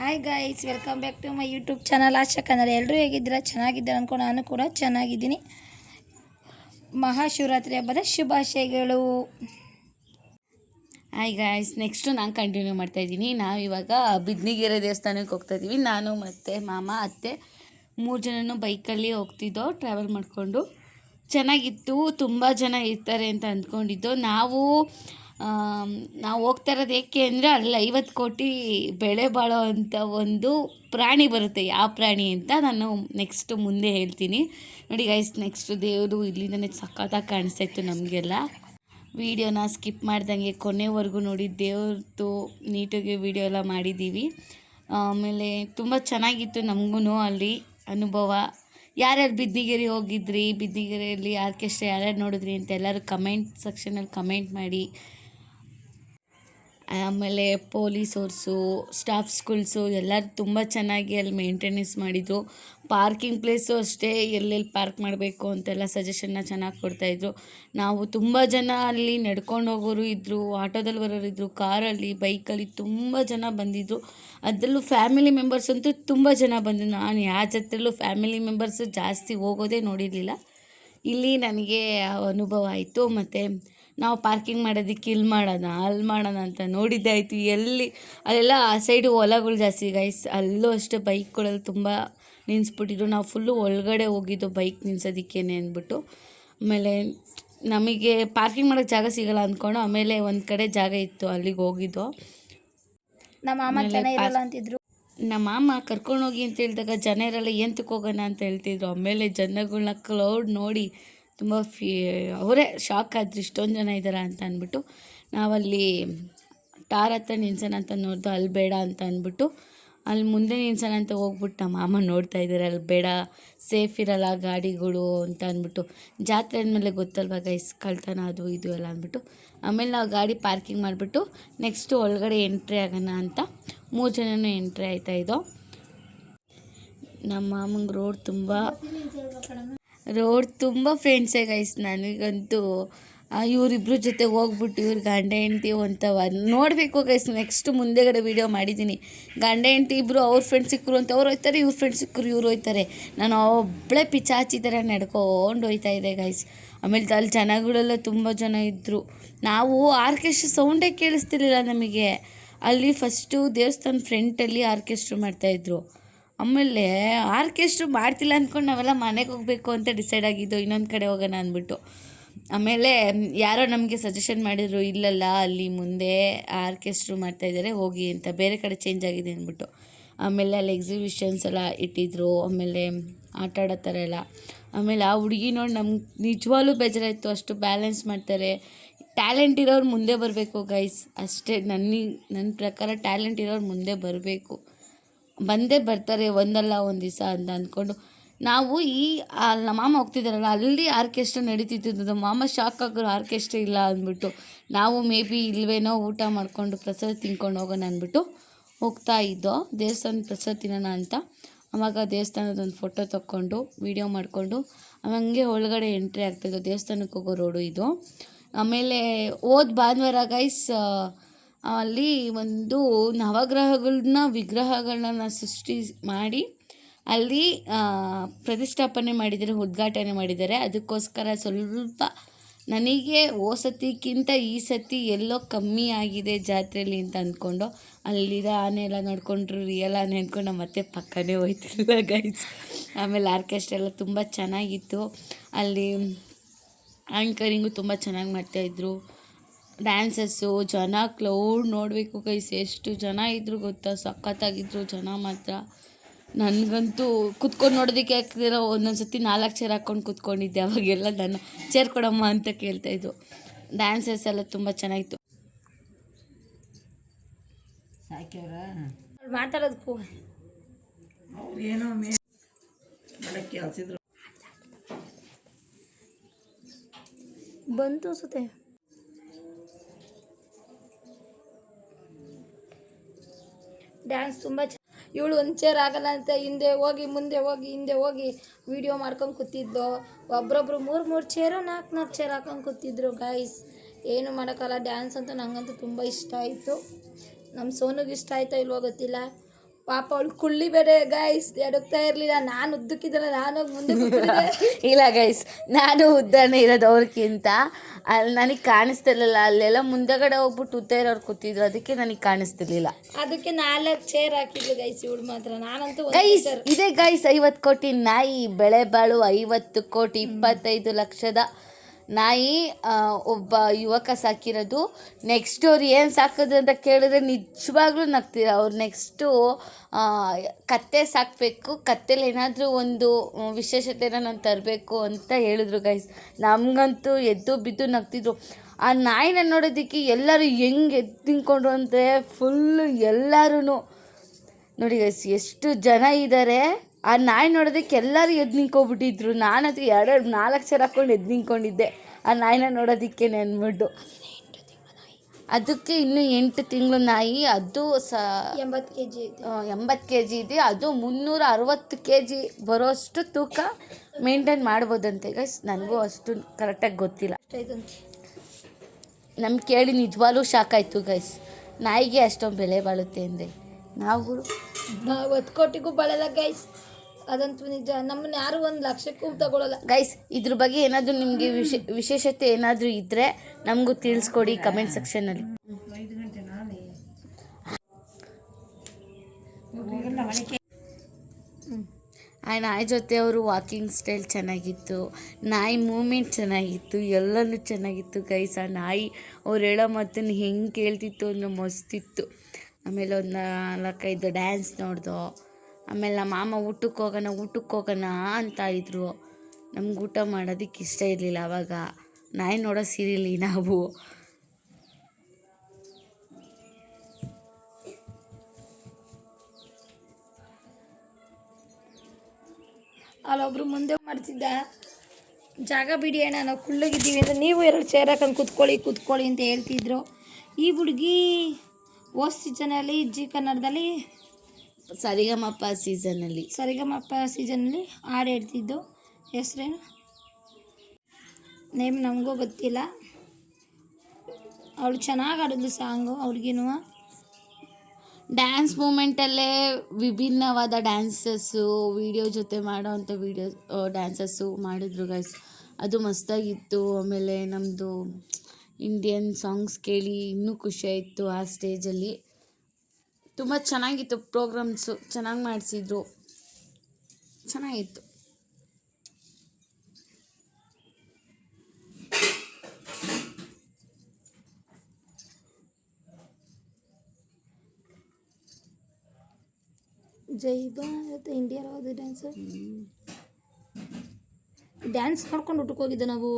Hi guys welcome back to my YouTube channel Asha Kannada. ಎಲ್ಲರೂ ಹೇಗಿದ್ದೀರಾ? ಚೆನ್ನಾಗಿದ್ದೀರಾ ಅಂದ್ಕೊಂಡು ನಾನು ಕೂಡ ಚೆನ್ನಾಗಿದ್ದೀನಿ. ಮಹಾಶಿವರಾತ್ರಿ ಹಬ್ಬದ ಶುಭಾಶಯಗಳು. ಹಾಯ್ ಗಾಯ್ಸ್ ನೆಕ್ಸ್ಟು ನಾನು ಕಂಟಿನ್ಯೂ ಮಾಡ್ತಾ ಇದ್ದೀನಿ. ನಾವು ಇವಾಗ ಬಿದ್ನಿಗೆರೆ ದೇವಸ್ಥಾನಕ್ಕೆ ಹೋಗ್ತಾ ಇದ್ದೀವಿ. ನಾನು ಮತ್ತು ಮಾಮ, ಅತ್ತೆ ಮೂರು ಜನನು ಬೈಕಲ್ಲಿ ಹೋಗ್ತಿದ್ದೋ ಟ್ರಾವೆಲ್ ಮಾಡಿಕೊಂಡು. ಚೆನ್ನಾಗಿತ್ತು. ತುಂಬ ಜನ ಇರ್ತಾರೆ ಅಂತ ಅಂದ್ಕೊಂಡಿದ್ದು. ನಾವು ನಾವು ಹೋಗ್ತಾ ಇರೋದು ಏಕೆ ಅಂದರೆ ಅಲ್ಲಿ ಐವತ್ತು ಕೋಟಿ ಬೆಳೆ ಬಾಳೋ ಅಂಥ ಒಂದು ಪ್ರಾಣಿ ಬರುತ್ತೆ. ಯಾವ ಪ್ರಾಣಿ ಅಂತ ನಾನು ನೆಕ್ಸ್ಟ್ ಮುಂದೆ ಹೇಳ್ತೀನಿ. ನೋಡಿ ಗೈಸ್ ನೆಕ್ಸ್ಟ್ ದೇವರು ಇಲ್ಲಿಂದನೇ ಸಖತ್ತಾಗಿ ಕಾಣಿಸ್ತಾ ಇತ್ತು ನಮಗೆಲ್ಲ. ವೀಡಿಯೋನ ಸ್ಕಿಪ್ ಮಾಡ್ದಂಗೆ ಕೊನೆವರೆಗೂ ನೋಡಿ ದೇವ್ರದ್ದು ನೀಟಾಗಿ ವಿಡಿಯೋ ಎಲ್ಲ ಮಾಡಿದ್ದೀವಿ. ಆಮೇಲೆ ತುಂಬ ಚೆನ್ನಾಗಿತ್ತು ನಮಗೂ ಅಲ್ಲಿ ಅನುಭವ. ಯಾರ್ಯಾರು ಬಿದ್ದಿಗೆರೆ ಹೋಗಿದ್ರಿ, ಬಿದ್ದಿಗೆರೆಯಲ್ಲಿ ಆರ್ಕೆಸ್ಟ್ರಾ ಯಾರ್ಯಾರು ನೋಡಿದ್ರಿ ಅಂತ ಎಲ್ಲರೂ ಕಮೆಂಟ್ ಸೆಕ್ಷನಲ್ಲಿ ಕಮೆಂಟ್ ಮಾಡಿ. ಆಮೇಲೆ ಪೊಲೀಸೋರ್ಸು, ಸ್ಟಾಫ್ ಸ್ಕೂಲ್ಸು ಎಲ್ಲರೂ ತುಂಬ ಚೆನ್ನಾಗಿ ಅಲ್ಲಿ ಮೇಂಟೆನೆನ್ಸ್ ಮಾಡಿದ್ರು. ಪಾರ್ಕಿಂಗ್ ಪ್ಲೇಸು ಅಷ್ಟೇ ಎಲ್ಲೆಲ್ಲಿ ಪಾರ್ಕ್ ಮಾಡಬೇಕು ಅಂತೆಲ್ಲ ಸಜೆಷನ್ನ ಚೆನ್ನಾಗಿ ಕೊಡ್ತಾಯಿದ್ರು ನಾವು ತುಂಬ ಜನ ಅಲ್ಲಿ ನಡ್ಕೊಂಡು ಹೋಗೋರು ಇದ್ದರು ಆಟೋದಲ್ಲಿ ಬರೋರು ಇದ್ದರು ಕಾರಲ್ಲಿ, ಬೈಕಲ್ಲಿ ತುಂಬ ಜನ ಬಂದಿದ್ದರು ಅದರಲ್ಲೂ ಫ್ಯಾಮಿಲಿ ಮೆಂಬರ್ಸ್ ಅಂತೂ ತುಂಬ ಜನ ಬಂದರು. ನಾನು ಯಾವ ಜೊತೆಲೂ ಫ್ಯಾಮಿಲಿ ಮೆಂಬರ್ಸು ಜಾಸ್ತಿ ಹೋಗೋದೇ ನೋಡಿರಲಿಲ್ಲ. ಇಲ್ಲಿ ನನಗೆ ಅನುಭವ ಆಯಿತು. ಮತ್ತು ನಾವು ಪಾರ್ಕಿಂಗ್ ಮಾಡೋದಕ್ಕೆ ಇಲ್ಲಿ ಮಾಡೋಣ ಅಲ್ಲಿ ಮಾಡೋಣ ಅಂತ ನೋಡಿದ್ದೆ ಆಯಿತು. ಎಲ್ಲಿ ಅಲ್ಲೆಲ್ಲ ಆ ಸೈಡು ಹೊಲಗಳು ಜಾಸ್ತಿ ಗೈಸ್ ಅಲ್ಲೂ ಅಷ್ಟೇ ಬೈಕ್ಗಳಲ್ಲಿ ತುಂಬ ನಿಲ್ಲಿಸ್ಬಿಟ್ಟಿದ್ರು ನಾವು ಫುಲ್ಲು ಒಳಗಡೆ ಹೋಗಿದ್ದು ಬೈಕ್ ನಿಲ್ಸೋದಕ್ಕೇನೆ ಅಂದ್ಬಿಟ್ಟು. ಆಮೇಲೆ ನಮಗೆ ಪಾರ್ಕಿಂಗ್ ಮಾಡೋಕ್ಕೆ ಜಾಗ ಸಿಗಲ್ಲ ಅಂದ್ಕೊಂಡು ಆಮೇಲೆ ಒಂದು ಕಡೆ ಜಾಗ ಇತ್ತು ಅಲ್ಲಿಗೆ ಹೋಗಿದ್ದು. ನಮ್ಮ ಮಾಮ ಜನ ಚೆನ್ನಾಗಿರಲ್ಲ ಅಂತಿದ್ರು. ನಮ್ಮ ಮಾಮ ಕರ್ಕೊಂಡೋಗಿ ಅಂತ ಹೇಳಿದಾಗ ಜನ ಇರಲ್ಲ ಎಂತಕ್ಕೆ ಹೋಗೋಣ ಅಂತ ಹೇಳ್ತಿದ್ರು. ಆಮೇಲೆ ಜನಗಳನ್ನ ಕ್ಲೌಡ್ ನೋಡಿ ತುಂಬ ಫೀ ಅವರೇ ಶಾಕ್ ಆದ್ರು ಇಷ್ಟೊಂದು ಜನ ಇದ್ದಾರಾ ಅಂತ ಅಂದ್ಬಿಟ್ಟು ನಾವಲ್ಲಿ ಟಾರ್ ಹತ್ರ ನಿಲ್ಸೋಣ ಅಂತ ನೋಡಿದ್ರು ಅಲ್ಲಿ ಬೇಡ ಅಂತ ಅಂದ್ಬಿಟ್ಟು ಅಲ್ಲಿ ಮುಂದೆ ನಿಲ್ಸೋಣ ಅಂತ ಹೋಗ್ಬಿಟ್ಟು ನಮ್ಮ ಮಾಮ ನೋಡ್ತಾ ಇದ್ದಾರೆ ಅಲ್ಲಿ ಬೇಡ ಸೇಫ್ ಇರಲ್ಲ ಗಾಡಿಗಳು ಅಂತ ಅಂದ್ಬಿಟ್ಟು. ಜಾತ್ರೆ ಅಂದಮೇಲೆ ಗೊತ್ತಲ್ವಾಗ ಗೈಸ್ ಕಳ್ತನ ಅದು ಇದು ಎಲ್ಲ ಅಂದ್ಬಿಟ್ಟು. ಆಮೇಲೆ ನಾವು ಗಾಡಿ ಪಾರ್ಕಿಂಗ್ ಮಾಡಿಬಿಟ್ಟು ನೆಕ್ಸ್ಟು ಒಳಗಡೆ ಎಂಟ್ರಿ ಆಗೋಣ ಅಂತ ಮೂರು ಜನನೂ ಎಂಟ್ರಿ ಆಯ್ತಾ ಇದ್ದೋ ನಮ್ಮ ಮಾಮಂಗೆ ರೋಡ್ ತುಂಬ ರೋಡ್ ತುಂಬ ಫ್ರೆಂಡ್ಸೇ ಗೈಸ್ ನನಗಂತೂ. ಇವ್ರಿಬ್ರ ಜೊತೆ ಹೋಗ್ಬಿಟ್ಟು ಇವ್ರು ಗಂಡ ಹೆಂಡ್ತಿ ಅಂತವ ನೋಡಬೇಕು ಗೈಸ್ ನೆಕ್ಸ್ಟ್ ಮುಂದೆಗಡೆ ವೀಡಿಯೋ ಮಾಡಿದ್ದೀನಿ ಗಂಡ ಹೆಂಡ್ತಿ ಇಬ್ಬರು ಅವ್ರ ಫ್ರೆಂಡ್ಸ್ ಸಿಕ್ಕರು ಅಂತ ಅವ್ರು ಹೋಯ್ತಾರೆ, ಇವ್ರ ಫ್ರೆಂಡ್ಸ್ ಸಿಕ್ಕರು ಇವ್ರು ಹೋಯ್ತಾರೆ. ನಾನು ಒಬ್ಬಳೇ ಪಿಚಾಚಿ ಥರ ನಡ್ಕೊಂಡು ಹೋಯ್ತಾ ಇದೆ ಗೈಸ್ ಆಮೇಲೆ ಅಲ್ಲಿ ಜನಗಳೆಲ್ಲ ತುಂಬ ಜನ ಇದ್ದರು ನಾವು ಆರ್ಕೆಸ್ಟ್ರಾ ಸೌಂಡೇ ಕೇಳಿಸ್ತಿರ್ಲಿಲ್ಲ ನಮಗೆ. ಅಲ್ಲಿ ಫಸ್ಟು ದೇವಸ್ಥಾನ ಫ್ರಂಟಲ್ಲಿ ಆರ್ಕೆಸ್ಟ್ರಾ ಮಾಡ್ತಾಯಿದ್ರು ಆಮೇಲೆ ಆರ್ಕೆಸ್ಟ್ರು ಮಾಡ್ತಿಲ್ಲ ಅಂದ್ಕೊಂಡು ನಾವೆಲ್ಲ ಮನೆಗೆ ಹೋಗಬೇಕು ಅಂತ ಡಿಸೈಡ್ ಆಗಿದ್ದು, ಇನ್ನೊಂದು ಕಡೆ ಹೋಗೋಣ ಅಂದ್ಬಿಟ್ಟು. ಆಮೇಲೆ ಯಾರೋ ನಮಗೆ ಸಜೆಷನ್ ಮಾಡಿದರು, ಇಲ್ಲಲ್ಲ, ಅಲ್ಲಿ ಮುಂದೆ ಆರ್ಕೆಸ್ಟ್ರು ಮಾಡ್ತಾಯಿದ್ದಾರೆ ಹೋಗಿ ಅಂತ ಬೇರೆ ಕಡೆ ಚೇಂಜ್ ಆಗಿದೆ ಅಂದ್ಬಿಟ್ಟು. ಆಮೇಲೆ ಅಲ್ಲಿ ಎಕ್ಸಿಬಿಷನ್ಸ್ ಎಲ್ಲ ಇಟ್ಟಿದ್ರು, ಆಮೇಲೆ ಆಟ ಆಡೋ ಥರ ಎಲ್ಲ. ಆಮೇಲೆ ಆ ಹುಡುಗಿ ನೋಡಿ ನಮ್ಗೆ ನಿಜವಾಗ್ಲೂ ಬೇಜಾರಾಯಿತು, ಅಷ್ಟು ಬ್ಯಾಲೆನ್ಸ್ ಮಾಡ್ತಾರೆ. ಟ್ಯಾಲೆಂಟ್ ಇರೋರು ಮುಂದೆ ಬರಬೇಕು ಗೈಸ್ ಅಷ್ಟೇ ನನಗೆ ನನ್ನ ಪ್ರಕಾರ ಟ್ಯಾಲೆಂಟ್ ಇರೋರು ಮುಂದೆ ಬರಬೇಕು. ಬಂದೇ ಬರ್ತಾರೆ ಒಂದಲ್ಲ ಒಂದು ದಿವಸ ಅಂತ ಅಂದ್ಕೊಂಡು ನಾವು ಈ ನಮ್ಮ ಮಾಮ ಹೋಗ್ತಿದ್ದಾರಲ್ಲ ಅಲ್ಲಿ ಆರ್ಕೆಸ್ಟ್ರಾ ನಡೀತಿತ್ತು ನಮ್ಮ ಮಾಮ ಶಾಕ್ ಆಗೋರು ಆರ್ಕೆಸ್ಟ್ರಾ ಇಲ್ಲ ಅಂದ್ಬಿಟ್ಟು. ನಾವು ಮೇ ಬಿ ಇಲ್ವೇನೋ ಊಟ ಮಾಡಿಕೊಂಡು ಪ್ರಸಾದ ತಿನ್ಕೊಂಡು ಹೋಗೋಣ ಅಂದ್ಬಿಟ್ಟು ಹೋಗ್ತಾ ಇದ್ದೋ, ದೇವಸ್ಥಾನದ ಪ್ರಸಾದ ತಿನ್ನೋಣ ಅಂತ. ಆವಾಗ ದೇವಸ್ಥಾನದ ಒಂದು ಫೋಟೋ ತಕ್ಕೊಂಡು ವೀಡಿಯೋ ಮಾಡಿಕೊಂಡು ಹಂಗೆ ಒಳಗಡೆ ಎಂಟ್ರಿ ಆಗ್ತಿದ್ದೋ ದೇವಸ್ಥಾನಕ್ಕೆ ಹೋಗೋ ರೋಡು ಇದು. ಆಮೇಲೆ ಹೋದ ಭಾನುವಾರ ಗೈಸ್ ಅಲ್ಲಿ ಒಂದು ನವಗ್ರಹಗಳನ್ನ ವಿಗ್ರಹಗಳನ್ನ ಸೃಷ್ಟಿ ಮಾಡಿ, ಅಲ್ಲಿ ಪ್ರತಿಷ್ಠಾಪನೆ ಮಾಡಿದ್ದಾರೆ, ಉದ್ಘಾಟನೆ ಮಾಡಿದ್ದಾರೆ. ಅದಕ್ಕೋಸ್ಕರ ಸ್ವಲ್ಪ ನನಗೆ ಓ ಸತಿಕ್ಕಿಂತ ಈ ಸತಿ ಎಲ್ಲೋ ಕಮ್ಮಿ ಆಗಿದೆ ಜಾತ್ರೆಯಲ್ಲಿ ಅಂತ ಅಂದ್ಕೊಂಡು ಅಲ್ಲಿರೋ ಆನೆ ಎಲ್ಲ ನೋಡ್ಕೊಂಡ್ರು ರಿಯಲ್ ಆನೆ ಅಂದ್ಕೊಂಡು ಮತ್ತೆ ಪಕ್ಕನೇ ಹೋಯ್ತಿಲ್ಲ ಗೈಸ್ ಆಮೇಲೆ ಆರ್ಕೆಸ್ಟ್ರಾ ಎಲ್ಲ ತುಂಬ ಚೆನ್ನಾಗಿತ್ತು. ಅಲ್ಲಿ ಆ್ಯಂಕರಿಂಗು ತುಂಬ ಚೆನ್ನಾಗಿ ಮಾಡ್ತಾಯಿದ್ರು ಡ್ಯಾನ್ಸಸ್ಸು ಜನ ಕ್ಲೌಡ್ ನೋಡಬೇಕು ಕೈಸ್ ಎಷ್ಟು ಜನ ಇದ್ರು ಗೊತ್ತಾ? ಸಖತ್ತಾಗಿದ್ರು ಜನ ಮಾತ್ರ. ನನಗಂತೂ ಕುತ್ಕೊಂಡು ನೋಡೋದಕ್ಕೆ ಆಗ್ತಿಲ್ಲ. ಒಂದೊಂದು ಸತಿ ನಾಲ್ಕು ಚೇರ್ ಹಾಕ್ಕೊಂಡು ಕುತ್ಕೊಂಡಿದ್ದೆ. ಅವಾಗೆಲ್ಲ ನಾನು ಚೇರ್ ಕೊಡಮ್ಮ ಅಂತ ಕೇಳ್ತಾಯಿದ್ರು ಡ್ಯಾನ್ಸಸ್ ಎಲ್ಲ ತುಂಬ ಚೆನ್ನಾಗಿತ್ತು. ಮಾತಾಡೋದಕ್ಕೂ ಬಂತು ಸುತ್ತೆ. ಡ್ಯಾನ್ಸ್ ತುಂಬ ಚೆನ್ನ ಇವಳು ಒಂದು ಚೇರ್ ಆಗಲ್ಲ ಅಂತ ಹಿಂದೆ ಹೋಗಿ, ಮುಂದೆ ಹೋಗಿ, ಹಿಂದೆ ಹೋಗಿ ವಿಡಿಯೋ ಮಾಡ್ಕೊಂಡು ಕೂತಿದ್ದು ಒಬ್ರೊಬ್ರು ಮೂರು ಮೂರು ಚೇರು ನಾಲ್ಕು ನಾಲ್ಕು ಚೇರ್ ಹಾಕೊಂಡು ಕೂತಿದ್ರು ಗೈಸ್ ಏನು ಮಾಡೋಕ್ಕಲ್ಲ ಡ್ಯಾನ್ಸ್ ಅಂತ ನನಗಂತೂ ತುಂಬ ಇಷ್ಟ ಆಯಿತು. ನಮ್ಮ ಸೋನಿಗೆ ಇಷ್ಟ ಆಯ್ತಾ ಇಲ್ವೋ ಗೊತ್ತಿಲ್ಲ. ಪಾಪ ಅವಳು ಕುಳ್ಳಿ ಬೇರೆ ಗೈಸ್ ಎಡಗ್ತಾ ಇರಲಿಲ್ಲ. ನಾನು ಉದ್ದಕ್ಕಿದ್ದಲ್ಲ ನಾನು ಮುಂದೆ. ಇಲ್ಲ ಗೈಸ್ ನಾನು ಉದ್ದಾನೆ ಇರೋದು ಅವ್ರಿಗಿಂತ ಅಲ್ಲಿ ನನಗೆ ಕಾಣಿಸ್ತಿರ್ಲಿಲ್ಲ. ಅಲ್ಲೆಲ್ಲ ಮುಂದೆಗಡೆ ಹೋಗ್ಬಿಟ್ಟು ಉದ್ದ ಇರೋರು ಕೂತಿದ್ರು. ಅದಕ್ಕೆ ನನಗೆ ಕಾಣಿಸ್ತಿರ್ಲಿಲ್ಲ. ಅದಕ್ಕೆ ನಾಲ್ಕು ಚೇರ್ ಹಾಕಿದ್ಲು ಗೈಸ್ ಇವಳು ಮಾತ್ರ. ನಾನಂತೂ ಗೈಸ್. ಇದೇ ಗೈಸ್ ಐವತ್ತು ಕೋಟಿ ನಾಯಿ ಬೆಳೆ ಬಾಳು ಐವತ್ತು ಕೋಟಿ ಇಪ್ಪತ್ತೈದು ಲಕ್ಷದ ನಾಯಿ ಒಬ್ಬ ಯುವಕ ಸಾಕಿರೋದು. ನೆಕ್ಸ್ಟ್ ಅವ್ರು ಏನು ಸಾಕೋದು ಅಂತ ಕೇಳಿದ್ರೆ ನಿಜವಾಗ್ಲೂ ನಗ್ತೀರ. ಅವ್ರು ನೆಕ್ಸ್ಟು ಕತ್ತೆ ಸಾಕಬೇಕು. ಕತ್ತೆಲಿ ಏನಾದರೂ ಒಂದು ವಿಶೇಷತೆನ ನಾನು ತರಬೇಕು ಅಂತ ಹೇಳಿದ್ರು ಗೈಸ್ ನಮಗಂತೂ ಎದ್ದು ಬಿದ್ದು ನಗ್ತಿದ್ರು. ಆ ನಾಯಿನ ನೋಡೋದಕ್ಕೆ ಎಲ್ಲರೂ ಹೆಂಗೆ ಎದ್ದು ನಿಂತ್ಕೊಂಡ್ರು ಅಂದರೆ ಫುಲ್ಲು ಎಲ್ಲರೂ ನೋಡಿ ಗೈಸ್ ಎಷ್ಟು ಜನ ಇದ್ದಾರೆ ಆ ನಾಯಿ ನೋಡೋದಕ್ಕೆ ಎಲ್ಲರೂ ಎದ್ದು ನಿಂತ್ಕೊಬಿಟ್ಟಿದ್ರು. ನಾನು ಅದು ಎರಡು ನಾಲ್ಕು ಸರ ಹಾಕ್ಕೊಂಡು ಎದ್ದು ನಿಂತ್ಕೊಂಡಿದ್ದೆ. ಆ ನಾಯಿನ ನೋಡೋದಕ್ಕೆ ನೆನ್ಬಿಟ್ಟು ಅದಕ್ಕೆ ಇನ್ನು ಎಂಟು ತಿಂಗಳು ನಾಯಿ ಅದು ಸ ಎಂಬತ್ತು ಕೆ ಜಿ ಎಂಬತ್ತು ಕೆ ಜಿ ಇದೆ. ಅದು ಮುನ್ನೂರ ಅರವತ್ತು ಕೆ ಜಿ ಬರೋಷ್ಟು ತೂಕ ಮೇಂಟೈನ್ ಮಾಡ್ಬೋದಂತೆ ಗೈಸ್ ನನಗೂ ಅಷ್ಟು ಕರೆಕ್ಟಾಗಿ ಗೊತ್ತಿಲ್ಲ. ನಮ್ಗೆ ಕೇಳಿ ನಿಜವಾಗ್ಲೂ ಶಾಕ್ ಆಯಿತು ಗೈಸ್ ನಾಯಿಗೆ ಅಷ್ಟೊಂದು ಬೆಲೆ ಬಾಳುತ್ತೆ ಅಂದರೆ ನಾವು ನಾವು ಹತ್ತು ಕೋಟಿಗೂ ಬಾಳಲ್ಲ ಗೈಸ್ ಅದಂತೂ ನಿಜ. ನಮ್ಮನ್ನ ಯಾರು ಒಂದು ಲಕ್ಷಕ್ಕೂ ತಗೊಳಲ್ಲ. ಗೈಸ್ ಇದ್ರ ಬಗ್ಗೆ ಏನಾದರೂ ನಿಮಗೆ ವಿಶೇ, ವಿಶೇಷತೆ ಏನಾದರೂ ಇದ್ದರೆ ನಮಗೂ ತಿಳಿಸ್ಕೊಡಿ ಕಮೆಂಟ್ ಸೆಕ್ಷನಲ್ಲಿ ಆ ನಾಯಿ ಜೊತೆ ಅವರು ವಾಕಿಂಗ್ ಸ್ಟೈಲ್ ಚೆನ್ನಾಗಿತ್ತು, ನಾಯಿ ಮೂಮೆಂಟ್ ಚೆನ್ನಾಗಿತ್ತು, ಎಲ್ಲನೂ ಚೆನ್ನಾಗಿತ್ತು ಗೈಸ್ ಆ ನಾಯಿ ಅವ್ರು ಹೇಳೋ ಮಾತನ್ನು ಹೆಂಗೆ ಕೇಳ್ತಿತ್ತು ಅನ್ನೋ ಮಸ್ತಿತ್ತು ಆಮೇಲೆ ಒಂದು ನಾಲ್ಕೈದು ಡ್ಯಾನ್ಸ್ ನೋಡ್ದೋ ಆಮೇಲೆ ನಮ್ಮ ಮಾಮ ಊಟಕ್ಕೆ ಹೋಗೋಣ ಊಟಕ್ಕೆ ಹೋಗೋಣ ಅಂತ ಇದ್ದರು ನಮ್ಗೆ ಊಟ ಮಾಡೋದಕ್ಕೆ ಇಷ್ಟ ಇರಲಿಲ್ಲ ಆವಾಗ ನಾಯಿ ನೋಡೋ ಸೀರಿಯಲಿ ನಾವು. ಅಲ್ಲೊಬ್ರು ಮುಂದೆ ಮಾಡ್ತಿದ್ದ, ಜಾಗ ಬಿಡಿ ಅಣ್ಣ, ನಾವು ಕುಳ್ಳಗಿದ್ದೀವಿ ಅಂದರೆ ನೀವು ಎರಡು ಚೇರ್ ಹಾಕೊಂಡು ಕೂತ್ಕೊಳ್ಳಿ ಕೂತ್ಕೊಳ್ಳಿ ಅಂತ ಹೇಳ್ತಿದ್ರು. ಈ ಹುಡುಗಿ ಓಸ್ ಸೀಸನಲ್ಲಿ ಜಿ ಕನ್ನಡದಲ್ಲಿ ಸರಿಗಮಪ್ಪ ಸೀಸನಲ್ಲಿ ಸರಿಗಮಪ್ಪ ಸೀಸನಲ್ಲಿ ಹಾಡು ಹೇಳ್ತಿದ್ದು ಹೆಸ್ರೇನು? ನೇಮ್ ನಮಗೂ ಗೊತ್ತಿಲ್ಲ. ಅವಳು ಚೆನ್ನಾಗಿ ಆಡಿದ್ಲು ಸಾಂಗು ಅವ್ರಿಗಿನೂ ಡ್ಯಾನ್ಸ್ ಮೂಮೆಂಟಲ್ಲೇ ವಿಭಿನ್ನವಾದ ಡ್ಯಾನ್ಸಸ್ಸು ವಿಡಿಯೋ ಜೊತೆ ಮಾಡೋವಂಥ ವೀಡಿಯೋ ಡ್ಯಾನ್ಸಸ್ಸು ಮಾಡಿದ್ರು ಗೈಸ್ ಅದು ಮಸ್ತಾಗಿತ್ತು. ಆಮೇಲೆ ನಮ್ಮದು ಇಂಡಿಯನ್ ಸಾಂಗ್ಸ್ ಕೇಳಿ ಇನ್ನೂ ಖುಷಿ ಆಯಿತು ಆ ಸ್ಟೇಜಲ್ಲಿ ತುಂಬ ಚೆನ್ನಾಗಿತ್ತು ಪ್ರೋಗ್ರಾಮ್ಸು. ಚೆನ್ನಾಗಿ ಮಾಡಿಸಿದ್ರು. ಚೆನ್ನಾಗಿತ್ತು. ಜೈ ಭಾರತ್ ಇಂಡಿಯಾ ಯಾವುದು ಡ್ಯಾನ್ಸ್ ಡ್ಯಾನ್ಸ್ ನೋಡ್ಕೊಂಡು ಊಟಕ್ಕೆ ಹೋಗಿದ್ದೆ ನಾವು.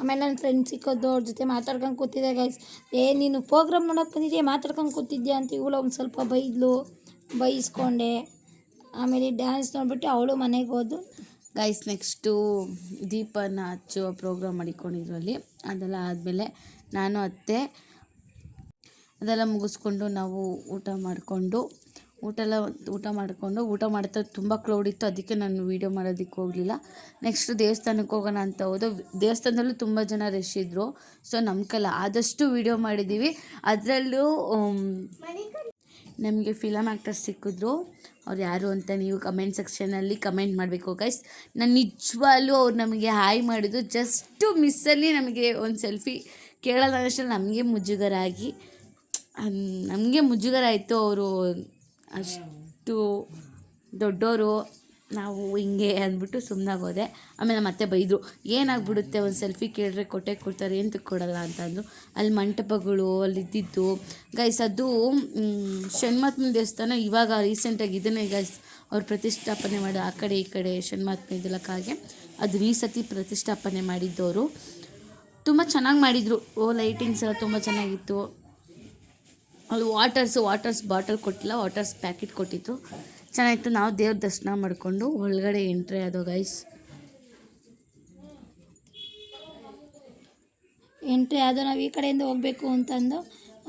ಆಮೇಲೆ ನನ್ನ ಫ್ರೆಂಡ್ ಸಿಕ್ಕೋದು, ಅವ್ರ ಜೊತೆ ಮಾತಾಡ್ಕೊಂಡು ಕೂತಿದ್ದೆ ಗೈಸ್ ಏ, ನೀನು ಪ್ರೋಗ್ರಾಮ್ ನೋಡೋಕೆ ಬಂದಿದ್ಯಾ? ಮಾತಾಡ್ಕೊಂಡು ಕೂತಿದ್ಯಾ ಅಂತ ಇವಳು ಒಂದು ಸ್ವಲ್ಪ ಬೈದ್ಲು, ಬೈಸ್ಕೊಂಡೆ. ಆಮೇಲೆ ಡ್ಯಾನ್ಸ್ ನೋಡಿಬಿಟ್ಟು ಅವಳು ಮನೆಗೆ ಹೋದು ಗೈಸ್ ನೆಕ್ಸ್ಟು ದೀಪನ ಹಚ್ಚುವ ಪ್ರೋಗ್ರಾಮ್ ಮಾಡಿಕೊಂಡಿದ್ರು ಅಲ್ಲಿ. ಅದೆಲ್ಲ ಆದಮೇಲೆ ನಾನು, ಅತ್ತೆ ಅದೆಲ್ಲ ಮುಗಿಸ್ಕೊಂಡು ನಾವು ಊಟ ಮಾಡಿಕೊಂಡು ಊಟ ಎಲ್ಲ ಊಟ ಮಾಡಿಕೊಂಡು, ಊಟ ಮಾಡ್ತಾ ತುಂಬ ಕ್ಲೌಡ್ ಇತ್ತು, ಅದಕ್ಕೆ ನಾನು ವೀಡಿಯೋ ಮಾಡೋದಕ್ಕೆ ಹೋಗಲಿಲ್ಲ. ನೆಕ್ಸ್ಟ್ ದೇವಸ್ಥಾನಕ್ಕೆ ಹೋಗೋಣ ಅಂತ ಹೋದೋ. ದೇವಸ್ಥಾನದಲ್ಲೂ ತುಂಬ ಜನ ರಶ್ ಇದ್ದರು ಸೊ ನಮ್ಮ ಕೈಲ ಆದಷ್ಟು ವೀಡಿಯೋ ಮಾಡಿದ್ದೀವಿ ಅದರಲ್ಲೂ ನಮಗೆ ಫಿಲಮ್ ಆ್ಯಕ್ಟರ್ಸ್ ಸಿಕ್ಕಿದ್ರು. ಅವ್ರು ಯಾರು ಅಂತ ನೀವು ಕಮೆಂಟ್ ಸೆಕ್ಷನಲ್ಲಿ ಕಮೆಂಟ್ ಮಾಡಬೇಕು ಗೈಸ್ ನಾನು ನಿಜವಾಗ್ಲೂ ಅವ್ರು ನಮಗೆ ಹಾಯ್ ಮಾಡಿದ್ರು ಜಸ್ಟು ಮಿಸ್ಸಲ್ಲಿ ನಮಗೆ ಒಂದು ಸೆಲ್ಫಿ ಕೇಳಲ್ಲ ಅಷ್ಟೇ ನಮಗೆ ಮುಜುಗರ ಆಗಿ ನಮಗೆ ಮುಜುಗರ ಆಯಿತು ಅವರು ಅಷ್ಟು ದೊಡ್ಡವರು ನಾವು ಹಿಂಗೆ ಅಂದ್ಬಿಟ್ಟು ಸುಮ್ಮನಾಗೋದೆ ಆಮೇಲೆ ಮತ್ತೆ ಬೈದರು, ಏನಾಗ್ಬಿಡುತ್ತೆ ಒಂದು ಸೆಲ್ಫಿ ಕೇಳಿದ್ರೆ ಕೊಟ್ಟೆ ಕೊಡ್ತಾರೆ ಏನು ಕೊಡಲ್ಲ ಅಂತ ಅಲ್ಲಿ ಮಂಟಪಗಳು ಅಲ್ಲಿ ಇದ್ದಿದ್ದು. ಗೈಸ್ ಅದು ಷಣ್ಮಾತ್ಮ ದೇವಸ್ಥಾನ ಇವಾಗ ರೀಸೆಂಟಾಗಿ ಇದನ್ನೇ ಗೈಸ್ ಅವ್ರು ಪ್ರತಿಷ್ಠಾಪನೆ ಮಾಡಿ, ಆ ಕಡೆ ಈ ಕಡೆ ಷಣ್ಮಾತ್ಮ ಇದಕ್ಕಾಗೆ ಅದು ಈ ಸತಿ ಪ್ರತಿಷ್ಠಾಪನೆ ಮಾಡಿದ್ದವರು ತುಂಬ ಚೆನ್ನಾಗಿ ಮಾಡಿದರು. ಓ ಲೈಟಿಂಗ್ಸ್ ಎಲ್ಲ ತುಂಬ ಚೆನ್ನಾಗಿತ್ತು. ಅಲ್ಲಿ ವಾಟರ್ಸ್ ವಾಟರ್ಸ್ ಬಾಟಲ್ ಕೊಟ್ಟಿಲ್ಲ ವಾಟರ್ಸ್ ಪ್ಯಾಕೆಟ್ ಕೊಟ್ಟಿತ್ತು. ಚೆನ್ನಾಗಿತ್ತು. ನಾವು ದೇವ್ರ ದರ್ಶನ ಮಾಡಿಕೊಂಡು ಒಳಗಡೆ ಎಂಟ್ರಿ ಆದೋ ಗೈಸ್ ಎಂಟ್ರಿ ಆದೋ ನಾವು ಈ ಕಡೆಯಿಂದ ಹೋಗಬೇಕು ಅಂತಂದು.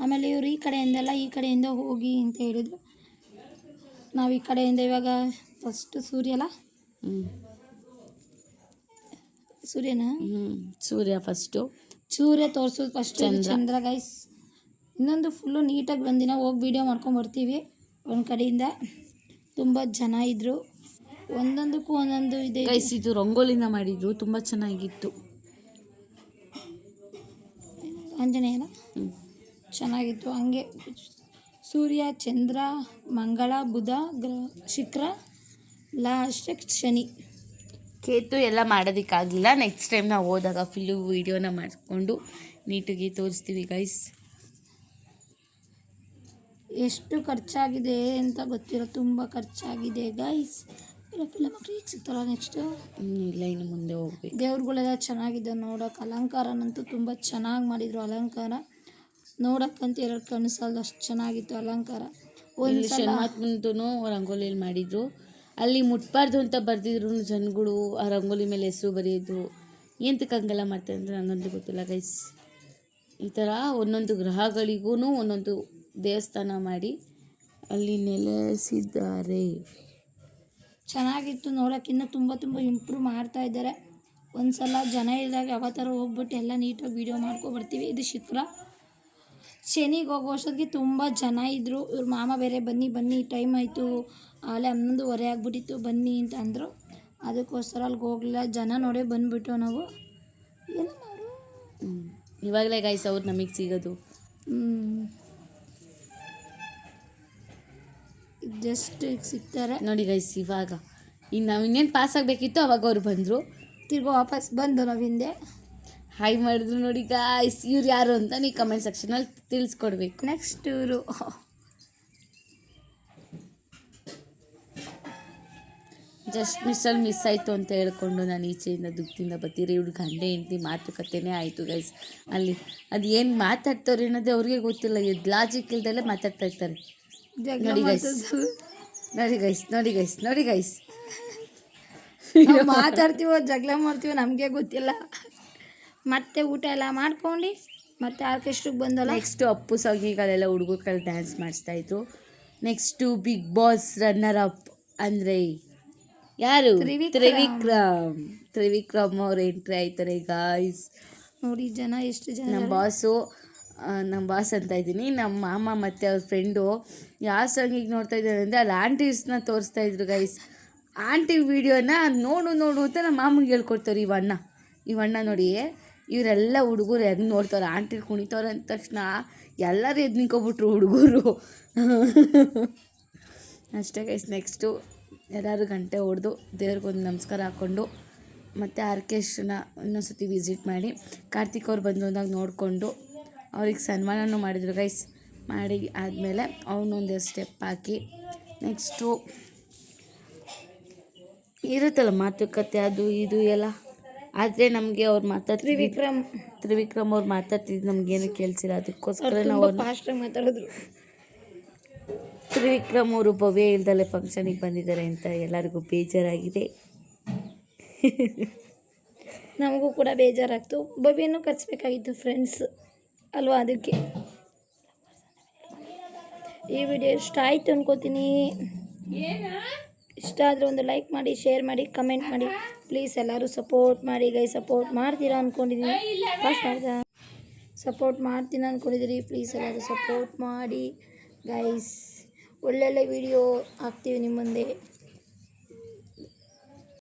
ಆಮೇಲೆ ಇವರು ಈ ಕಡೆಯಿಂದಲ್ಲ ಈ ಕಡೆಯಿಂದ ಹೋಗಿ ಅಂತ ಹೇಳಿದರು. ನಾವು ಈ ಕಡೆಯಿಂದ ಇವಾಗ ಫಸ್ಟ್ ಸೂರ್ಯಲ್ಲ ಹ್ಞೂ ಸೂರ್ಯನ? ಹ್ಞೂ ಸೂರ್ಯ ಫಸ್ಟು ಸೂರ್ಯ ತೋರಿಸೋದು ಫಸ್ಟ್. ಚಂದ್ರ. ಗೈಸ್ ಇನ್ನೊಂದು ಫುಲ್ಲು ನೀಟಾಗಿ ಒಂದಿನ ಹೋಗಿ ವೀಡಿಯೋ ಮಾಡ್ಕೊಂಡು ಬರ್ತೀವಿ. ಒಂದು ಕಡೆಯಿಂದ ತುಂಬ ಜನ ಇದ್ದರು ಒಂದೊಂದಕ್ಕೂ ಒಂದೊಂದು ಇದೆ. ಗೈಸ್ ಇದು ರಂಗೋಲಿನ ಮಾಡಿದ್ರು ತುಂಬ ಚೆನ್ನಾಗಿತ್ತು. ಆಂಜನೇಯನ? ಹ್ಞೂ ಚೆನ್ನಾಗಿತ್ತು. ಹಂಗೆ ಸೂರ್ಯ ಚಂದ್ರ ಮಂಗಳ ಬುಧ ಗ್ರಹ ಶುಕ್ರ ಲಾಸ್ಟ್ ಶನಿ. ಕೇತು ಎಲ್ಲ ಮಾಡೋದಕ್ಕಾಗಲಿಲ್ಲ ನೆಕ್ಸ್ಟ್ ಟೈಮ್ ನಾವು ಹೋದಾಗ ಫುಲ್ಲು ವೀಡಿಯೋನ ಮಾಡಿಕೊಂಡು ನೀಟಾಗಿ ತೋರಿಸ್ತೀವಿ ಗೈಸ್ ಎಷ್ಟು ಖರ್ಚಾಗಿದೆ ಅಂತ ಗೊತ್ತಿಲ್ಲ. ತುಂಬ ಖರ್ಚಾಗಿದೆ ಗೈಸ್ ಫಿಲ್ಲ ಮಕ್ಳು ಈಗ ಸಿಗ್ತಾರ ನೆಕ್ಸ್ಟು ಇಲ್ಲ ಇನ್ನು ಮುಂದೆ ಹೋಗ್ಬೇಕು. ದೇವ್ರುಗಳೆಲ್ಲ ಚೆನ್ನಾಗಿದೆ ನೋಡೋಕೆ. ಅಲಂಕಾರನಂತೂ ತುಂಬ ಚೆನ್ನಾಗಿ ಮಾಡಿದರು ಅಲಂಕಾರ. ನೋಡೋಕ್ಕಂತ ಎರಡು ಕಣ್ಣು ಸಾಲದು ಅಷ್ಟು ಚೆನ್ನಾಗಿತ್ತು ಅಲಂಕಾರ. ಒಂದು ಶನಿಮಾತ್ಮಂತೂ ರಂಗೋಲಿಯಲ್ಲಿ ಮಾಡಿದ್ರು. ಅಲ್ಲಿ ಮುಟ್ಬಾರ್ದು ಅಂತ ಬರೆದಿದ್ರು ಜನಗಳು ಆ ರಂಗೋಲಿ ಮೇಲೆ ಹೆಸರು ಬರೆಯೋದು. ಎಂತಕ್ಕೆ ಹಂಗೆಲ್ಲ ಮಾಡ್ತಾರೆ ಅಂದರೆ ನನಗಂತೂ ಗೊತ್ತಿಲ್ಲ ಗೈಸ್ ಈ ಥರ ಒಂದೊಂದು ಗ್ರಹಗಳಿಗೂ ಒಂದೊಂದು ದೇವಸ್ಥಾನ ಮಾಡಿ ಅಲ್ಲಿ ನೆಲೆಸಿದ್ದಾರೆ. ಚೆನ್ನಾಗಿತ್ತು ನೋಡೋಕ್ಕಿಂತ ತುಂಬ ತುಂಬ ಇಂಪ್ರೂವ್ ಮಾಡ್ತಾ ಇದ್ದಾರೆ. ಒಂದು ಸಲ ಜನ ಇದ್ದಾಗ ಯಾವ ಥರ ಹೋಗ್ಬಿಟ್ಟು ಎಲ್ಲ ನೀಟಾಗಿ ವೀಡಿಯೋ ಮಾಡ್ಕೊಬರ್ತೀವಿ. ಇದು ಶುಕ್ರ ಶನಿಗೆ ಹೋಗೋ ಅಷ್ಟೊತ್ತಿಗೆ ತುಂಬ ಜನ ಇದ್ದರು ಇವ್ರ ಮಾಮ ಬೇರೆ ಬನ್ನಿ ಬನ್ನಿ ಟೈಮ್ ಆಯಿತು. ಆಲೆ ಹನ್ನೊಂದುವರೆ ಆಗ್ಬಿಟ್ಟಿತ್ತು. ಬನ್ನಿ ಅಂತ ಅಂದರು. ಅದಕ್ಕೋಸ್ಕರ ಅಲ್ಲಿಗೆ ಹೋಗಲಿಲ್ಲ. ಜನ ನೋಡೇ ಬಂದುಬಿಟ್ಟು ನಾವು. ಏನು ಇವಾಗಲೇ ಗಾಯ್ಸ್ ಅವ್ರು ನಮಗೆ ಸಿಗೋದು. ಜಸ್ಟ್ ಈಗ ಸಿಗ್ತಾರೆ. ನೋಡಿ ಗೈಸ್ ಇವಾಗ. ಇನ್ನು ನಾವು ಇನ್ನೇನು ಪಾಸ್ ಆಗಬೇಕಿತ್ತು ಅವಾಗ ಅವ್ರು ಬಂದರು. ತಿರ್ಗೋ ವಾಪಸ್ ಬಂದು ನಾವು ಹಿಂದೆ. ಹಾಯ್ ಮಾಡಿದ್ರು ನೋಡಿ ಗಾಯ್ಸ್ ಇವ್ರು ಯಾರು ಅಂತ ನೀವು ಕಮೆಂಟ್ ಸೆಕ್ಷನಲ್ಲಿ ತಿಳಿಸ್ಕೊಡ್ಬೇಕು. ನೆಕ್ಸ್ಟ್ ಇವರು. ಜಸ್ಟ್ ಮಿಸ್ಸಲ್ಲಿ ಮಿಸ್ ಆಯಿತು ಅಂತ ಹೇಳ್ಕೊಂಡು ನಾನು ಈಚೆಯಿಂದ ದುಃಖದಿಂದ ಬರ್ತೀರಿ. ಇವ್ರಿಗೆ ಗಂಡೆ ಹೆಂಡತಿ ಮಾತುಕತೆನೇ ಆಯಿತು ಗೈಸ್ ಅಲ್ಲಿ ಅದು ಏನು ಮಾತಾಡ್ತಾರೆ ಅನ್ನೋದೇ ಅವ್ರಿಗೆ ಗೊತ್ತಿಲ್ಲ. ಇದು ಲಾಜಿಕ್ ಇಲ್ದಲ್ಲೇ ಮಾತಾಡ್ತಾ ಇರ್ತಾರೆ. ನೋಡಿ ಗೈಸ್. ನೋಡಿ ಗೈಸ್ ನೋಡಿ ಗೈಸ್ ನೋಡಿ ಗೈಸ್ ಮಾತಾಡ್ತೀವೋ ಜಗಳ ಮಾಡ್ತೀವೋ ನಮಗೆ ಗೊತ್ತಿಲ್ಲ. ಮತ್ತೆ ಊಟ ಎಲ್ಲ ಮಾಡ್ಕೊಂಡು ಮತ್ತೆ ಆರ್ಕೆಸ್ಟ್ರಿಗೆ ಬಂದಲ್ಲ. ನೆಕ್ಸ್ಟು ಅಪ್ಪು ಸಗಿಗಳೆಲ್ಲ ಹುಡುಗರುಗಳು ಡ್ಯಾನ್ಸ್ ಮಾಡಿಸ್ತಾ ಇದ್ರು. Next Bigg Boss runner up ಅಂದರೆ ಯಾರು? ತ್ರಿವಿಕ್ರಮ್. ತ್ರಿವಿಕ್ರಮ್. ಅವ್ರು ಎಂಟ್ರಿ ಆಯ್ತಾರೆ ಗಾಯ್ಸ್ ನೋಡಿ ಜನ ಎಷ್ಟು ಜನ ನಮ್ಮ. ಬಾಸು ನಮ್ಮ ಬಾಸ್ ಅಂತ ಇದ್ದೀನಿ. ನಮ್ಮ ಮಾಮ ಮತ್ತು ಅವ್ರ ಫ್ರೆಂಡು ಯಾವ ಸಾಂಗಿಗೆ ನೋಡ್ತಾ ಇದ್ದಾರೆ ಅಂದರೆ ಅಲ್ಲಿ ಆಂಟೀಸ್ನ ತೋರಿಸ್ತಾ ಇದ್ರು ಗೈಸ್ ಆಂಟಿ ವೀಡಿಯೋನ ನೋಡು ನೋಡು ಅಂತ ನಮ್ಮ ಮಾಮಗೆ ಹೇಳ್ಕೊಡ್ತಾರೆ ಇವಣ್ಣ ಇವಣ್ಣ ನೋಡಿ, ಇವರೆಲ್ಲ ಹುಡುಗರು ಹೆಂಗೆ ನೋಡ್ತಾರೆ ಆಂಟಿ ಕುಣಿತವ್ರೆ ಅಂದ ತಕ್ಷಣ ಎಲ್ಲರೂ ಎದ್ದು ನಿಂಕೋಬಿಟ್ರು ಹುಡುಗರು. ಅಷ್ಟೇ ಗೈಸ್ ನೆಕ್ಸ್ಟು ಎಲ್ಲರೂ ಗಂಟೆ ಹೊಡೆದು ದೇವ್ರಿಗೊಂದು ನಮಸ್ಕಾರ ಹಾಕ್ಕೊಂಡು ಮತ್ತು ಆರ್ಕೆಸ್ಟ್ರನ್ನ ಇನ್ನೊಂದ್ಸತಿ ವಿಸಿಟ್ ಮಾಡಿ. ಕಾರ್ತಿಕ್ ಅವ್ರು ಬಂದು ಅಂದಾಗ ನೋಡಿಕೊಂಡು ಅವ್ರಿಗೆ ಸನ್ಮಾನನೂ ಮಾಡಿದ್ರು ಗೈಸ್ ಮಾಡಿ ಆದಮೇಲೆ ಅವನೊಂದು ಸ್ಟೆಪ್ ಹಾಕಿ ನೆಕ್ಸ್ಟು ಇರುತ್ತಲ್ಲ ಮಾತುಕತೆ ಅದು ಇದು ಎಲ್ಲ. ಆದರೆ ನಮಗೆ ಅವ್ರು ಮಾತಾಡ್ ತ್ರಿವಿಕ್ರಮ್. ತ್ರಿವಿಕ್ರಮ್ ಅವ್ರು ಮಾತಾಡ್ತಿದ್ದು ನಮಗೇನು ಕೇಳಿಸಿಲ್ಲ. ಅದಕ್ಕೋಸ್ಕರ ನಾವು ಫಾಸ್ಟಾಗಿ ಮಾತಾಡಿದ್ರು. ತ್ರಿವಿಕ್ರಮ್ ಅವರು ಭವ್ಯ ಇಲ್ದಲೆ ಫಂಕ್ಷನಿಗೆ ಬಂದಿದ್ದಾರೆ ಅಂತ ಎಲ್ಲರಿಗೂ ಬೇಜಾರಾಗಿದೆ. ನಮಗೂ ಕೂಡ ಬೇಜಾರಾಗ್ತು. ಭವ್ಯನೂ ಕರ್ಸ್ಬೇಕಾಗಿತ್ತು ಫ್ರೆಂಡ್ಸ್ ಅಲ್ವಾ ಅದಕ್ಕೆ? ಈ ವಿಡಿಯೋ ಇಷ್ಟ ಆಯ್ತು ಅನ್ಕೋತೀನಿ. ಇಷ್ಟ ಆದರೆ ಒಂದು ಲೈಕ್ ಮಾಡಿ ಶೇರ್ ಮಾಡಿ ಕಮೆಂಟ್ ಮಾಡಿ. ಪ್ಲೀಸ್ ಎಲ್ಲರೂ ಸಪೋರ್ಟ್ ಮಾಡಿ ಗೈ ಸಪೋರ್ಟ್ ಮಾಡ್ತೀರಾ ಅಂದ್ಕೊಂಡಿದ್ದೀನಿ ಫಸ್ಟ್ ಮಾಡ್ದ? ಸಪೋರ್ಟ್ ಮಾಡ್ತೀನಿ ಅಂದ್ಕೊಂಡಿದ್ದೀರಿ ಪ್ಲೀಸ್ ಎಲ್ಲರೂ ಸಪೋರ್ಟ್ ಮಾಡಿ ಗೈಸ್ ಒಳ್ಳೊಳ್ಳೆ ವಿಡಿಯೋ ಹಾಕ್ತೀವಿ ನಿಮ್ಮ ಮುಂದೆ.